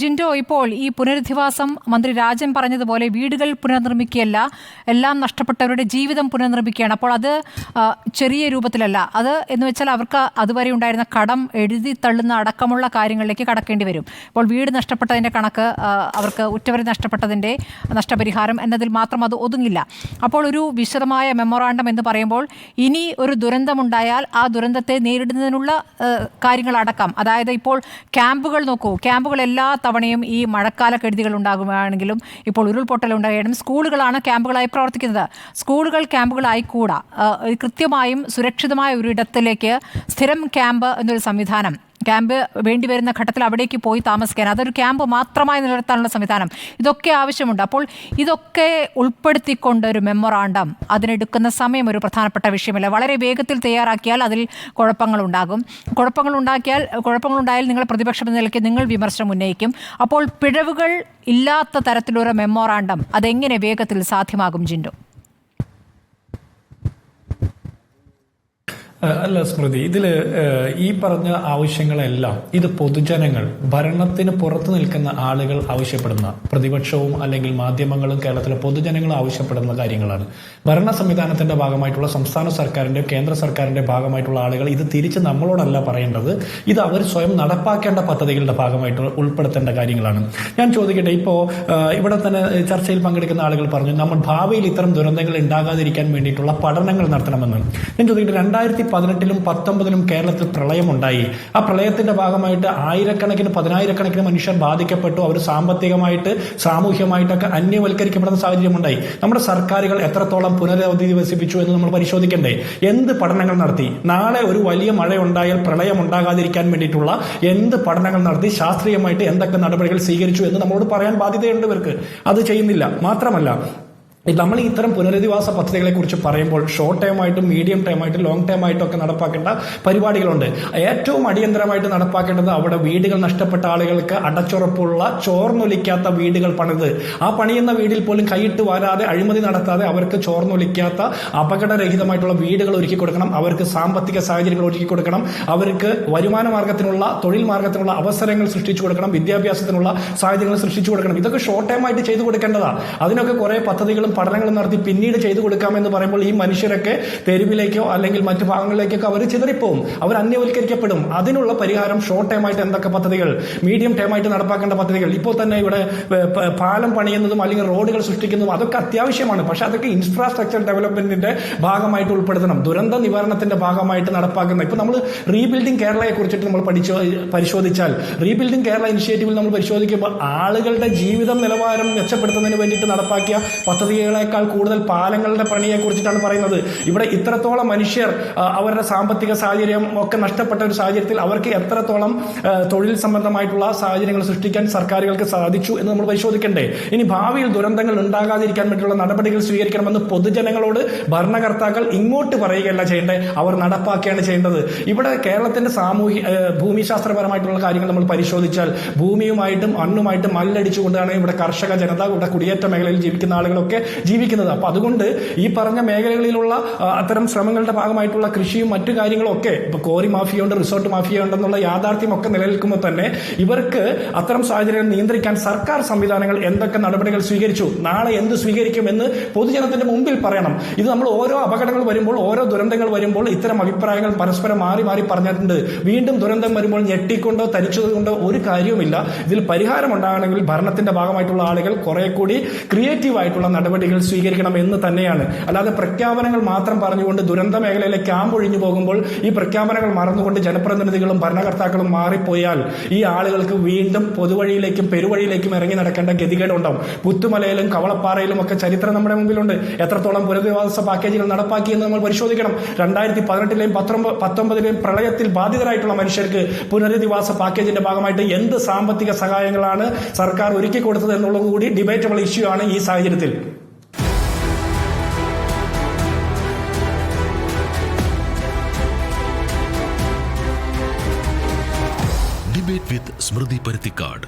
ജിൻഡോ ഇപ്പോൾ ഈ പുനരധിവാസം മന്ത്രി രാജൻ പറഞ്ഞതുപോലെ വീടുകൾ പുനർനിർമ്മിക്കുകയല്ല എല്ലാം നഷ്ടപ്പെട്ടവരുടെ ജീവിതം പുനർനിർമ്മിക്കുകയാണ്. അപ്പോൾ അത് ചെറിയ രൂപത്തിലല്ല. അത് എന്ന് വെച്ചാൽ അവർക്ക് അതുവരെ ഉണ്ടായിരുന്ന കടം എഴുതി തള്ളുന്ന അടക്കമുള്ള കാര്യങ്ങളിലേക്ക് കടക്കേണ്ടി വരും. ഇപ്പോൾ വീട് നഷ്ടപ്പെട്ടതിന്റെ കണക്ക് അവർക്ക് ഉറ്റവരെ നഷ്ടപ്പെട്ടതിന്റെ നഷ്ടപരിഹാരം എന്നതിൽ മാത്രം അത് ഒതുങ്ങില്ല. അപ്പോൾ ഒരു വിശദമായ മെമ്മോറാണ്ടം എന്ന് പറയുമ്പോൾ ഇനി ഒരു ദുരന്തമുണ്ടായാൽ ആ ദുരന്തത്തെ നേരിടുന്നതിനുള്ള കാര്യങ്ങളടക്കം. അതായത് ഇപ്പോൾ ക്യാമ്പുകൾ നോക്കൂ. ക്യാമ്പുകൾ എല്ലാ തവണയും ഈ മഴക്കാല കെടുതികൾ ഉണ്ടാകുകയാണെങ്കിലും ഇപ്പോൾ ഉരുൾപൊട്ടൽ ഉണ്ടായാലും സ്കൂളുകളാണ് ക്യാമ്പുകളായി പ്രവർത്തിക്കുന്നത്. സ്കൂളുകൾ ക്യാമ്പുകളായി കൂടാ. കൃത്യമായും സുരക്ഷിതമായ ഒരു ഇടത്തിലേക്ക് സ്ഥിരം ക്യാമ്പ് എന്നൊരു സംവിധാനം ക്യാമ്പ് വേണ്ടിവരുന്ന ഘട്ടത്തിൽ അവിടേക്ക് പോയി താമസിക്കാൻ. അതൊരു ക്യാമ്പ് മാത്രമായി നിലനിർത്താനുള്ള സംവിധാനം. ഇതൊക്കെ ആവശ്യമുണ്ട്. അപ്പോൾ ഇതൊക്കെ ഉൾപ്പെടുത്തിക്കൊണ്ട് ഒരു മെമ്മോറാണ്ടം അതിനെടുക്കുന്ന സമയം ഒരു പ്രധാനപ്പെട്ട വിഷയമല്ല. വളരെ വേഗത്തിൽ തയ്യാറാക്കിയാൽ അതിൽ കുഴപ്പങ്ങളുണ്ടാകും. കുഴപ്പങ്ങളുണ്ടാക്കിയാൽ കുഴപ്പങ്ങളുണ്ടായാൽ നിങ്ങൾ പ്രതിപക്ഷം എന്ന നിലയ്ക്ക് നിങ്ങൾ വിമർശനം ഉന്നയിക്കും. അപ്പോൾ പിഴവുകൾ ഇല്ലാത്ത തരത്തിലൊരു മെമ്മോറാണ്ടം അതെങ്ങനെ വേഗത്തിൽ സാധ്യമാകും ജിൻഡോ? അല്ല സ്മൃതി ഇതിൽ ഈ പറഞ്ഞ ആവശ്യങ്ങളെല്ലാം ഇത് പൊതുജനങ്ങൾ ഭരണത്തിന് പുറത്തു നിൽക്കുന്ന ആളുകൾ ആവശ്യപ്പെടുന്ന പ്രതിപക്ഷവും അല്ലെങ്കിൽ മാധ്യമങ്ങളും കേരളത്തിലെ പൊതുജനങ്ങൾ ആവശ്യപ്പെടുന്ന കാര്യങ്ങളാണ്. ഭരണ സംവിധാനത്തിന്റെ ഭാഗമായിട്ടുള്ള സംസ്ഥാന സർക്കാരിന്റെ കേന്ദ്ര സർക്കാരിന്റെ ഭാഗമായിട്ടുള്ള ആളുകൾ ഇത് തിരിച്ച് നമ്മളോടല്ല പറയേണ്ടത്. ഇത് അവർ സ്വയം നടപ്പാക്കേണ്ട പദ്ധതികളുടെ ഭാഗമായിട്ട് ഉൾപ്പെടുത്തേണ്ട കാര്യങ്ങളാണ്. ഞാൻ ചോദിക്കട്ടെ ഇപ്പോ ഇവിടെ തന്നെ ചർച്ചയിൽ പങ്കെടുക്കുന്ന ആളുകൾ പറഞ്ഞു നമ്മൾ ഭാവിയിൽ ഇത്തരം ദുരന്തങ്ങൾ ഉണ്ടാകാതിരിക്കാൻ വേണ്ടിയിട്ടുള്ള പഠനങ്ങൾ നടത്തണമെന്ന് ഞാൻ ചോദിക്കട്ടെ രണ്ടായിരത്തി പതിനെട്ടിലും പത്തൊമ്പതിലും കേരളത്തിൽ പ്രളയമുണ്ടായി. ആ പ്രളയത്തിന്റെ ഭാഗമായിട്ട് ആയിരക്കണക്കിന് പതിനായിരക്കണക്കിന് മനുഷ്യർ ബാധിക്കപ്പെട്ടു. അവർ സാമ്പത്തികമായിട്ട് സാമൂഹ്യമായിട്ടൊക്കെ അന്യവൽക്കരിക്കപ്പെടുന്ന സാഹചര്യമുണ്ടായി. നമ്മുടെ സർക്കാരുകൾ എത്രത്തോളം പുനരധിവസിപ്പിച്ചു എന്ന് നമ്മൾ പരിശോധിക്കണ്ടേ? എന്ത് പഠനങ്ങൾ നടത്തി? നാളെ ഒരു വലിയ മഴ ഉണ്ടായാൽ പ്രളയം ഉണ്ടാകാതിരിക്കാൻ വേണ്ടിയിട്ടുള്ള എന്ത് പഠനങ്ങൾ നടത്തി? ശാസ്ത്രീയമായിട്ട് എന്തൊക്കെ നടപടികൾ സ്വീകരിച്ചു എന്ന് നമ്മളോട് പറയാൻ ബാധ്യതയുണ്ട് ഇവർക്ക്. അത് ചെയ്യുന്നില്ല. മാത്രമല്ല നമ്മൾ ഇത്തരം പുനരധിവാസ പദ്ധതികളെ കുറിച്ച് പറയുമ്പോൾ ഷോർട്ട് ടൈം ആയിട്ടും മീഡിയം ടൈം ആയിട്ടും ലോങ് ടൈം ആയിട്ടും ഒക്കെ നടപ്പാക്കേണ്ട പരിപാടികളുണ്ട്. ഏറ്റവും അടിയന്തരമായിട്ട് നടപ്പാക്കേണ്ടത് അവിടെ വീടുകൾ നഷ്ടപ്പെട്ട ആളുകൾക്ക് അടച്ചുറപ്പുള്ള ചോർന്നൊലിക്കാത്ത വീടുകൾ പണിത്. ആ പണിയുന്ന വീടിൽ പോലും കൈയിട്ട് വാരാതെ അഴിമതി നടത്താതെ അവർക്ക് ചോർന്നൊലിക്കാത്ത അപകടരഹിതമായിട്ടുള്ള വീടുകൾ ഒരുക്കി കൊടുക്കണം. അവർക്ക് സാമ്പത്തിക സാഹചര്യങ്ങൾ ഒരുക്കി കൊടുക്കണം. അവർക്ക് വരുമാന മാർഗത്തിനുള്ള തൊഴിൽ മാർഗത്തിനുള്ള അവസരങ്ങൾ സൃഷ്ടിച്ചു കൊടുക്കണം. വിദ്യാഭ്യാസത്തിനുള്ള സാഹചര്യങ്ങൾ സൃഷ്ടിച്ചു കൊടുക്കണം. ഇതൊക്കെ ഷോർട്ട് ടൈം ആയിട്ട് ചെയ്തു കൊടുക്കേണ്ടതാണ് അതിനൊക്കെ കുറെ പദ്ധതികളും പഠനങ്ങളും നടത്തി പിന്നീട് ചെയ്തു കൊടുക്കാമെന്ന് പറയുമ്പോൾ ഈ മനുഷ്യരൊക്കെ തെരുവിലേക്കോ അല്ലെങ്കിൽ മറ്റു ഭാഗങ്ങളിലേക്കൊക്കെ അവർ ചിതറിപ്പോവും. അവർ അന്യവൽക്കരിക്കപ്പെടും. അതിനുള്ള പരിഹാരം ഷോർട്ട് ടൈം ആയിട്ട് എന്തൊക്കെ പദ്ധതികൾ മീഡിയം ടൈം ആയിട്ട് നടപ്പാക്കേണ്ട പദ്ധതികൾ ഇപ്പോൾ തന്നെ ഇവിടെ പാലം പണിയുന്നതും അല്ലെങ്കിൽ റോഡുകൾ സൃഷ്ടിക്കുന്നതും അതൊക്കെ അത്യാവശ്യമാണ്. പക്ഷെ അതൊക്കെ ഇൻഫ്രാസ്ട്രക്ചർ ഡെവലപ്മെന്റിന്റെ ഭാഗമായിട്ട് ഉൾപ്പെടുത്തണം. ദുരന്ത നിവാരണത്തിന്റെ ഭാഗമായിട്ട് നടപ്പാക്കുന്ന. ഇപ്പൊ നമ്മൾ റീബിൽഡിംഗ് കേരളയെ കുറിച്ചിട്ട് നമ്മൾ പഠിച്ചു പരിശോധിച്ചാൽ റീബിൽഡിംഗ് കേരള ഇനിഷ്യേറ്റീവിൽ നമ്മൾ പരിശോധിക്കുമ്പോൾ ആളുകളുടെ ജീവിതം നിലവാരം മെച്ചപ്പെടുത്തുന്നതിന് വേണ്ടിയിട്ട് നടപ്പാക്കിയ പദ്ധതികളെക്കാൾ കൂടുതൽ പാലങ്ങളുടെ പണിയെ കുറിച്ചിട്ടാണ് പറയുന്നത്. ഇവിടെ ഇത്രത്തോളം മനുഷ്യർ അവരുടെ സാമ്പത്തിക സാഹചര്യം ഒക്കെ നഷ്ടപ്പെട്ട ഒരു സാഹചര്യത്തിൽ അവർക്ക് എത്രത്തോളം തൊഴിൽ സംബന്ധമായിട്ടുള്ള സാഹചര്യങ്ങൾ സൃഷ്ടിക്കാൻ സർക്കാരുകൾക്ക് സാധിച്ചു എന്ന് നമ്മൾ പരിശോധിക്കണ്ടേ. ഇനി ഭാവിയിൽ ദുരന്തങ്ങൾ ഉണ്ടാകാതിരിക്കാൻ വേണ്ടിയുള്ള നടപടികൾ സ്വീകരിക്കണമെന്ന് പൊതുജനങ്ങളോട് ഭരണകർത്താക്കൾ ഇങ്ങോട്ട് പറയുകയല്ല ചെയ്യേണ്ടത് അവർ നടപ്പാക്കുകയാണ് ചെയ്യേണ്ടത്. ഇവിടെ കേരളത്തിന്റെ സാമൂഹ്യ ഭൂമിശാസ്ത്രപരമായിട്ടുള്ള കാര്യങ്ങൾ നമ്മൾ പരിശോധിച്ചാൽ ഭൂമിയുമായിട്ടും മണ്ണുമായിട്ടും മല്ലടിച്ചുകൊണ്ടാണ് ഇവിടെ കർഷക ജനത ഇവിടെ കുടിയേറ്റ മേഖലയിൽ ജീവിക്കുന്ന ആളുകളൊക്കെ ജീവിക്കുന്നത്. അപ്പൊ അതുകൊണ്ട് ഈ പറഞ്ഞ മേഖലകളിലുള്ള അത്തരം ശ്രമങ്ങളുടെ ഭാഗമായിട്ടുള്ള കൃഷിയും മറ്റു കാര്യങ്ങളും ഒക്കെ ഇപ്പൊ കോറി മാഫിയുണ്ട് റിസോർട്ട് മാഫിയ ഉണ്ടെന്നുള്ള യാഥാർത്ഥ്യം ഒക്കെ നിലനിൽക്കുമ്പോൾ തന്നെ ഇവർക്ക് അത്തരം സാഹചര്യങ്ങൾ നിയന്ത്രിക്കാൻ സർക്കാർ സംവിധാനങ്ങൾ എന്തൊക്കെ നടപടികൾ സ്വീകരിച്ചു നാളെ എന്ത് സ്വീകരിക്കും എന്ന് പൊതുജനത്തിന്റെ മുമ്പിൽ പറയണം. ഇത് നമ്മൾ ഓരോ അപകടങ്ങൾ വരുമ്പോൾ ഓരോ ദുരന്തങ്ങൾ വരുമ്പോൾ ഇത്തരം അഭിപ്രായങ്ങൾ പരസ്പരം മാറി മാറി പറഞ്ഞിട്ടുണ്ട്. വീണ്ടും ദുരന്തം വരുമ്പോൾ ഞെട്ടിക്കൊണ്ടോ തരിച്ചതുകൊണ്ടോ ഒരു കാര്യവുമില്ല. ഇതിൽ പരിഹാരം ഉണ്ടാകണമെങ്കിൽ ഭരണത്തിന്റെ ഭാഗമായിട്ടുള്ള ആളുകൾ കുറെ കൂടി ക്രിയേറ്റീവ് ആയിട്ടുള്ള നടപടികൾ സ്വീകരിക്കണം എന്ന് തന്നെയാണ്. അല്ലാതെ പ്രഖ്യാപനങ്ങൾ മാത്രം പറഞ്ഞുകൊണ്ട് ദുരന്ത മേഖലയിലെ ക്യാമ്പ് ഒഴിഞ്ഞു പോകുമ്പോൾ ഈ പ്രഖ്യാപനങ്ങൾ മറന്നുകൊണ്ട് ജനപ്രതിനിധികളും ഭരണകർത്താക്കളും മാറിപ്പോയാൽ ഈ ആളുകൾക്ക് വീണ്ടും പൊതുവഴിയിലേക്കും പെരുവഴിയിലേക്കും ഇറങ്ങി നടക്കേണ്ട ഗതികേട് ഉണ്ടാവും പുത്തുമലയിലും കവളപ്പാറയിലും ഒക്കെ ചരിത്രം നമ്മുടെ മുമ്പിലുണ്ട്. എത്രത്തോളം പുനരധിവാസ പാക്കേജുകൾ നടപ്പാക്കി എന്ന് നമ്മൾ പരിശോധിക്കണം. രണ്ടായിരത്തി പതിനെട്ടിലെയും പത്തൊമ്പത് പത്തൊമ്പതിലെയും പ്രളയത്തിൽ ബാധിതരായിട്ടുള്ള മനുഷ്യർക്ക് പുനരധിവാസ പാക്കേജിന്റെ ഭാഗമായിട്ട് എന്ത് സാമ്പത്തിക സഹായങ്ങളാണ് സർക്കാർ ഒരുക്കി കൊടുത്തത് എന്നുള്ളത് കൂടി ഡിബേറ്റബിൾ ഇഷ്യൂ ആണ് ഈ സാഹചര്യത്തിൽ. വിത്ത് സ്മൃതി പരുത്തിക്കാട്